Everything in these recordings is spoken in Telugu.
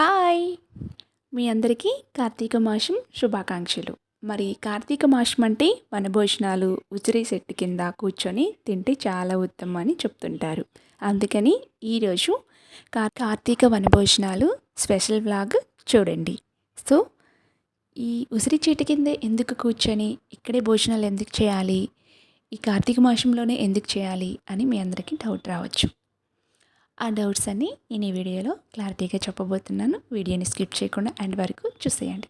హాయ్. మీ అందరికీ కార్తీక మాసం శుభాకాంక్షలు. మరి కార్తీక మాసం అంటే వనభోజనాలు ఉసిరి చెట్టు కింద కూర్చొని తింటే చాలా ఉత్తమం అని చెప్తుంటారు. అందుకని ఈరోజు కార్ కార్తీక వనభోజనాలు స్పెషల్ బ్లాగ్ చూడండి. సో ఈ ఉసిరి చెట్టు కింద ఎందుకు కూర్చొని ఇక్కడే భోజనాలు ఎందుకు చేయాలి ఈ కార్తీక మాసంలోనే ఎందుకు చేయాలి అని మీ అందరికీ డౌట్ రావచ్చు. ఆ డౌట్స్ అన్నీ నేను ఈ వీడియోలో క్లారిటీగా చెప్పబోతున్నాను. వీడియోని స్కిప్ చేయకుండా అండ్ వరకు చూసేయండి.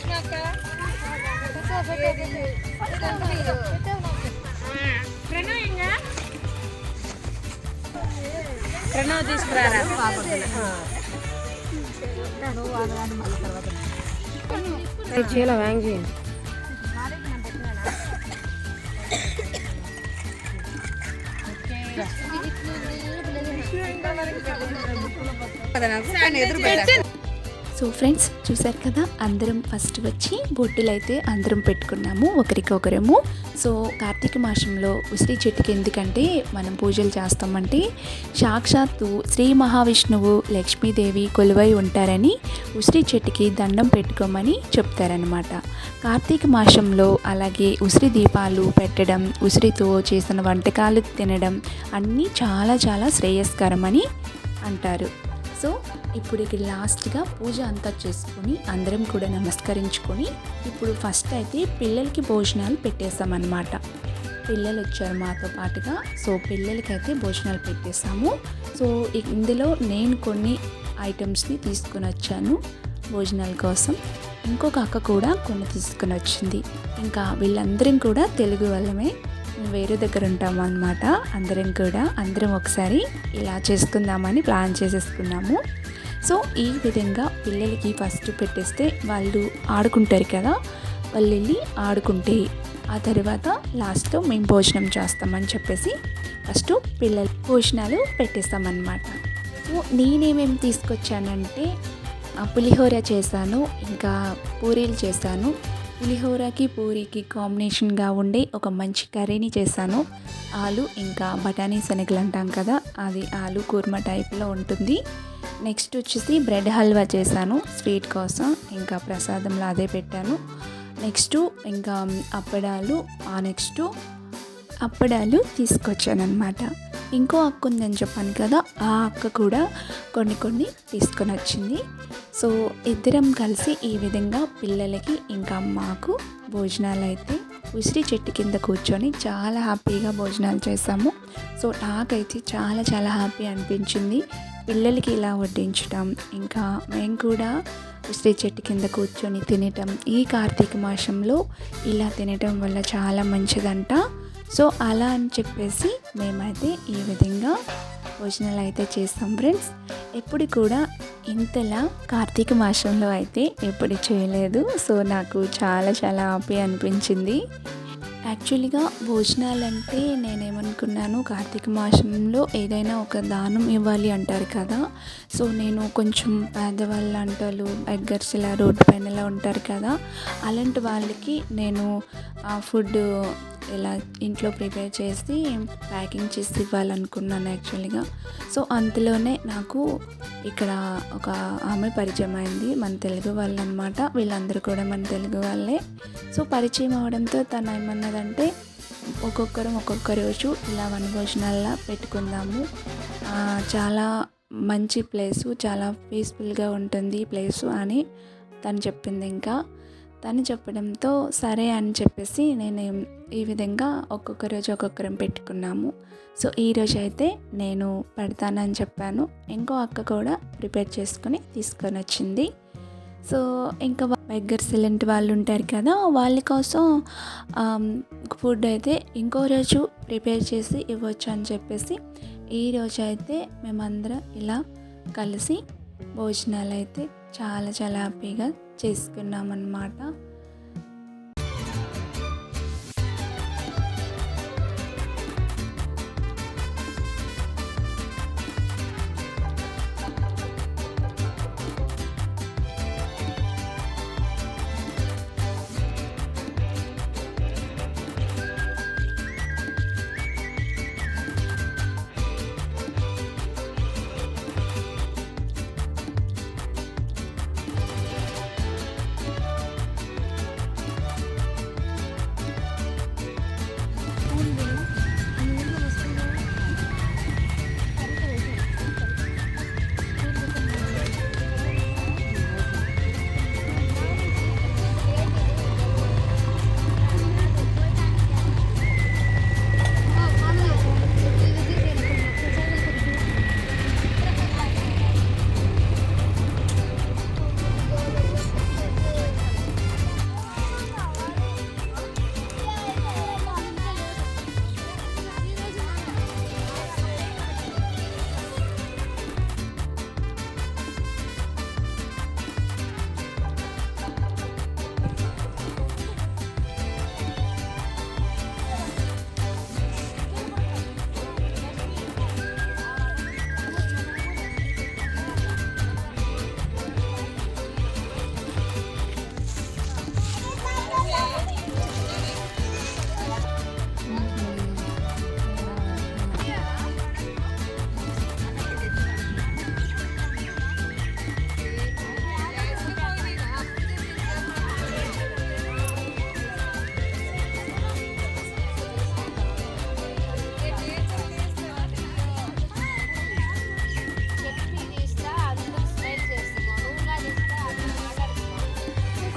ఇలా ప్రణవ్ తీసుకురారా చీల వ్యాంగ్ చేయండి ఎదురు పెట్టాను సో ఫ్రెండ్స్ చూసారు కదా? అందరం ఫస్ట్ వచ్చి బొట్టులు అయితే అందరం పెట్టుకున్నాము ఒకరికొకరము. సో కార్తీక మాసంలో ఉసిరి చెట్టుకి ఎందుకంటే మనం పూజలు చేస్తామంటే సాక్షాత్తు శ్రీ మహావిష్ణువు లక్ష్మీదేవి కొలువై ఉంటారని ఉసిరి చెట్టుకి దండం పెట్టుకోమని చెప్తారనమాట కార్తీక మాసంలో అలాగే ఉసిరి దీపాలు పెట్టడం ఉసిరితో చేసిన వంటకాలు తినడం అన్నీ చాలా చాలా శ్రేయస్కరమని అంటారు. సో ఇప్పుడు ఇక్కడ లాస్ట్గా పూజ అంతా చేసుకొని అందరం కూడా నమస్కరించుకొని ఇప్పుడు ఫస్ట్ అయితే పిల్లలకి భోజనాలు పెట్టేసామన్నమాట పిల్లలు వచ్చారు మాతో పాటుగా. సో పిల్లలకైతే భోజనాలు పెట్టేసాము సో ఇందులో నేను కొన్ని ఐటమ్స్ని తీసుకొని వచ్చాను భోజనాల కోసం. ఇంకొక అక్క కూడా కొన్ని తీసుకుని వచ్చింది. ఇంకా వీళ్ళందరం కూడా తెలుగు వాళ్ళమే. వేరే దగ్గర ఉంటాం అనమాట అందరం కూడా అందరం ఒకసారి ఇలా చేసుకుందామని ప్లాన్ చేసేసుకున్నాము. సో ఈ విధంగా పిల్లలకి ఫస్ట్ పెట్టేస్తే వాళ్ళు ఆడుకుంటారు కదా వాళ్ళు వెళ్ళి ఆడుకుంటే ఆ తర్వాత లాస్ట్లో మేము భోజనం చేస్తామని చెప్పేసి ఫస్ట్ పిల్లల భోజనాలు పెట్టేస్తామన్నమాట. సో నేనేమేమి తీసుకొచ్చానంటే పులిహోర చేశాను ఇంకా పూరీలు చేశాను. పులిహోరకి పూరికి కాంబినేషన్గా ఉండే ఒక మంచి కర్రీని చేశాను. ఆలు ఇంకా బఠానీ శనగలు అంటాం కదా అది ఆలు కూర్మ టైప్లో ఉంటుంది. నెక్స్ట్ వచ్చేసి బ్రెడ్ హల్వా చేశాను స్వీట్ కోసం. ఇంకా ప్రసాదంలో అదే పెట్టాను. నెక్స్ట్ ఇంకా అప్పడాలు ఆ నెక్స్ట్ అప్పడాలు తీసుకొచ్చాను అనమాట ఇంకో అక్క ఉందని చెప్పాను కదా ఆ అక్క కూడా కొన్ని కొన్ని తీసుకొని వచ్చింది. సో ఇద్దరం కలిసి ఈ విధంగా పిల్లలకి ఇంకా మాకు భోజనాలు అయితే ఉసిరి చెట్టు కింద కూర్చొని చాలా హ్యాపీగా భోజనాలు చేసాము సో నాకైతే చాలా చాలా హ్యాపీ అనిపించింది. పిల్లలకి ఇలా వడ్డించడం ఇంకా మేము కూడా ఉసిరి చెట్టు కింద కూర్చొని తినటం. ఈ కార్తీక మాసంలో ఇలా తినటం వల్ల చాలా మంచిదంట. సో అలా అని చెప్పేసి మేమైతే ఈ విధంగా భోజనాలు అయితే చేస్తాం ఫ్రెండ్స్. ఎప్పుడు కూడా ఇంతలా కార్తీక మాసంలో అయితే ఎప్పుడు చేయలేదు. సో నాకు చాలా చాలా హ్యాపీ అనిపించింది. యాక్చువల్గా భోజనాలు అంటే నేనేమనుకున్నాను కార్తీక మాసంలో ఏదైనా ఒక దానం ఇవ్వాలి అంటారు కదా. సో నేను కొంచెం పేదవాళ్ళ అంటారు బెగ్గర్స్ ఇలా రోడ్డు పైన ఉంటారు కదా. అలాంటి వాళ్ళకి నేను ఆ ఫుడ్ ఇలా ఇంట్లో ప్రిపేర్ చేసి ప్యాకింగ్ చేసి ఇవ్వాలనుకున్నాను యాక్చువల్గా. సో అంతలోనే నాకు ఇక్కడ ఒక ఆమె పరిచయం అయింది. మన తెలుగు వాళ్ళు అనమాట వీళ్ళందరూ కూడా మన తెలుగు వాళ్ళే. సో పరిచయం అవడంతో తను ఏమన్నదంటే ఒక్కొక్కరు ఒక్కొక్క రోజు ఇలా వనభోజనాల్లో పెట్టుకుందాము. చాలా మంచి ప్లేసు చాలా పీస్ఫుల్గా ఉంటుంది ప్లేసు అని తను చెప్పింది ఇంకా. తను చెప్పడంతో సరే అని చెప్పేసి నేను ఈ విధంగా ఒక్కొక్క రోజు ఒక్కొక్కరం పెట్టుకున్నాము. సో ఈరోజు అయితే నేను పెడతానని చెప్పాను. ఇంకో అక్క కూడా ప్రిపేర్ చేసుకొని తీసుకొని వచ్చింది. సో ఇంకా దగ్గర సిలెంట్ వాళ్ళు ఉంటారు కదా వాళ్ళ కోసం ఫుడ్ అయితే ఇంకో రోజు ప్రిపేర్ చేసి ఇవ్వచ్చు అని చెప్పేసి ఈ అయితే మేమందరం ఇలా కలిసి భోజనాలు అయితే చాలా చాలా హ్యాపీగా చేసుకున్నామన్నమాట.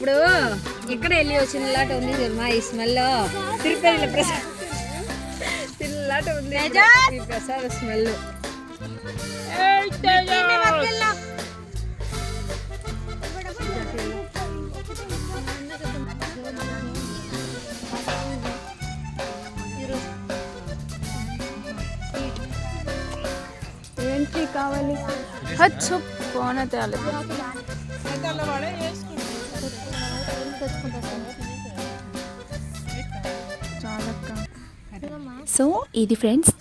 ఇప్పుడు ఇక్కడ వెళ్ళి వచ్చినలాట ఉంది మా ఈ స్మెల్ తిరుపతిలో ప్రసాద్ ఉంది. ఈ ప్రసాద్ స్మెల్. ఏంటి కావాలి. హచ్చు పోన తేలి సో ఇది ఫ్రెండ్స్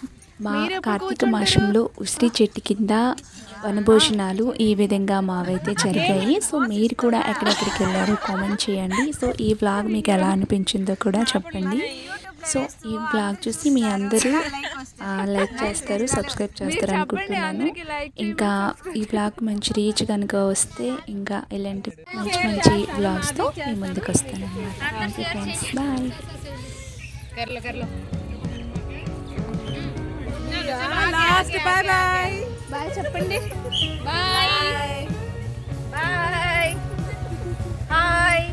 మా కార్తీక మాసంలో ఉసిరి చెట్టు కింద వనభోజనాలు ఈ విధంగా మావైతే జరిగాయి. సో మీరు కూడా ఎక్కడెక్కడికి వెళ్ళారో కామెంట్ చేయండి. సో ఈ వ్లాగ్ మీకు ఎలా అనిపించిందో కూడా చెప్పండి. సో ఈ వ్లాగ్ చూసి మీ అందరూ లైక్ చేస్తారు సబ్స్క్రైబ్ చేస్తారు అనుకుంటున్నాను. ఇంకా ఈ వ్లాగ్ మంచి రీచ్ కనుక వస్తే ఇంకా ఇలాంటి మంచి మంచి వ్లాగ్స్తో మీ ముందుకు వస్తాను friends last bye bye bye చెప్పండి. Bye bye hi